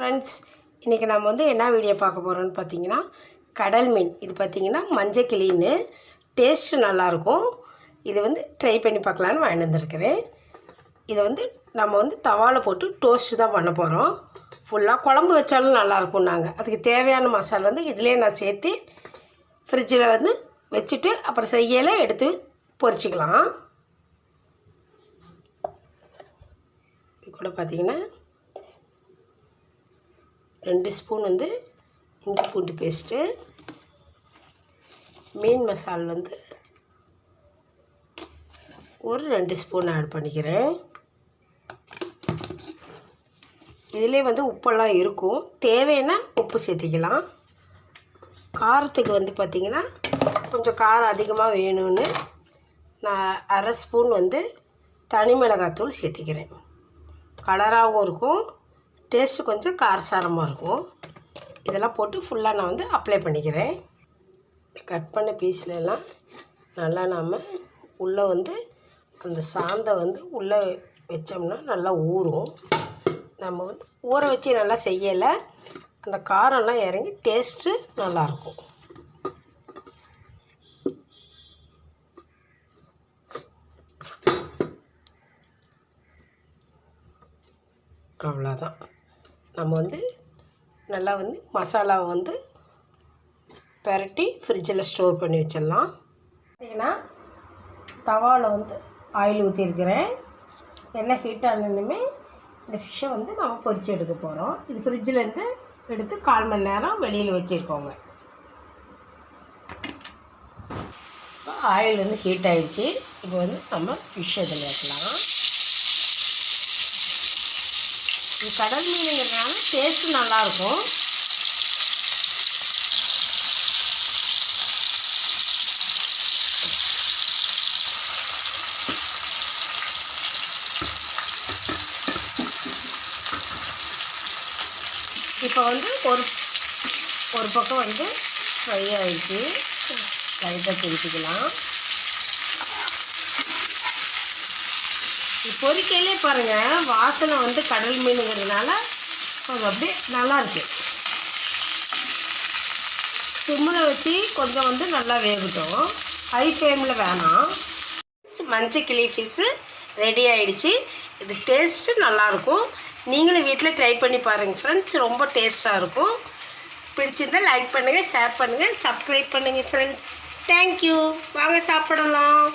Friends இன்றைக்கி நம்ம வந்து என்ன வீடியோ பார்க்க போகிறோம்னு பார்த்தீங்கன்னா கடல் மீன். இது பார்த்திங்கன்னா மஞ்சள் கிளின்னு டேஸ்ட்டு நல்லாயிருக்கும். இது வந்து ட்ரை பண்ணி பார்க்கலான்னு வாங்கி வந்திருக்கிறேன் இதை வந்து நம்ம வந்து தவாவில் போட்டு டோஸ்ட்டு தான் பண்ண போகிறோம் ஃபுல்லாக குழம்பு வச்சாலும் நல்லாயிருக்கும் நாங்கள் அதுக்கு தேவையான மசாலா வந்து இதிலே நான் சேர்த்து ஃப்ரிட்ஜில் வந்து வச்சுட்டு அப்புறம் செய்யலை எடுத்து பொரிச்சிக்கலாம். இது கூட பார்த்தீங்கன்னா ரெண்டு ஸ்பூன் வந்து இஞ்சி பூண்டு பேஸ்ட்டு மீன் மசால் வந்து ஒரு ரெண்டு ஸ்பூன் ஆட் பண்ணிக்கிறேன். இதிலே வந்து உப்பெல்லாம் இருக்கும். தேவைன்னா உப்பு சேர்த்திக்கலாம். காரத்துக்கு வந்து பார்த்திங்கன்னா கொஞ்சம் காரம் அதிகமாக வேணும்னு நான் அரை ஸ்பூன் வந்து தனி மிளகாத்தூள் சேர்த்திக்கிறேன். கலராகவும் இருக்கும். டேஸ்ட்டு கொஞ்சம் காரசாரமாக இருக்கும். இதெல்லாம் போட்டு ஃபுல்லாக நான் வந்து அப்ளை பண்ணிக்கிறேன். கட் பண்ண பீஸ்லலாம் நல்லா நாம் உள்ளே வந்து அந்த சாந்தை வந்து உள்ளே வச்சோம்னா நல்லா ஊறும். நம்ம வந்து ஊற வச்சு நல்லா செய்யலை. அந்த காரம்லாம் இறங்கி டேஸ்ட்டு நல்லாயிருக்கும். அவ்வளோதான். நம்ம வந்து நல்லா வந்து மசாலாவை வந்து பெரட்டி ஃப்ரிட்ஜில் ஸ்டோர் பண்ணி வச்சிடலாம். பார்த்தீங்கன்னா தவாவில் வந்து ஆயில் ஊற்றிருக்கிறேன் எண்ணெய் ஹீட் ஆனதுமே இந்த ஃபிஷ்ஷை வந்து நம்ம பொறிச்சு எடுக்க போகிறோம் இது ஃப்ரிட்ஜிலேருந்து எடுத்து கால் மணி நேரம் வெளியில் வச்சுருக்கோங்க. ஆயில் வந்து ஹீட் ஆகிடுச்சி இப்போ வந்து நம்ம ஃபிஷ் இதில் வைக்கலாம். இது கடல் மீனுங்கிறதுனால டேஸ்ட்டு நல்லாயிருக்கும். இப்போ வந்து ஒரு ஒரு பக்கம் வந்து ஃப்ரை ஆகிடுச்சு லைட்டாக திருப்பிக்கலாம் பொறிக்கையிலே பாருங்கள் வாசனை வந்து கடல் மீனுங்கிறதுனால அது அப்படியே நல்லாயிருக்கு சிம்மில் வச்சு கொஞ்சம் வந்து நல்லா வேகட்டும். ஹை ஃப்ளேமில் வேணாம். மஞ்சள் கிளி ஃபிஷ்ஷு ரெடி ஆகிடுச்சு இது டேஸ்ட்டு நல்லாயிருக்கும் நீங்களும் வீட்டில் ட்ரை பண்ணி பாருங்கள் ஃப்ரெண்ட்ஸ் ரொம்ப டேஸ்ட்டாக இருக்கும். பிடிச்சிருந்தா லைக் பண்ணுங்கள் ஷேர் பண்ணுங்கள் சப்ஸ்கிரைப் பண்ணுங்கள் ஃப்ரெண்ட்ஸ் தேங்க்யூ வாங்க சாப்பிடலாம்.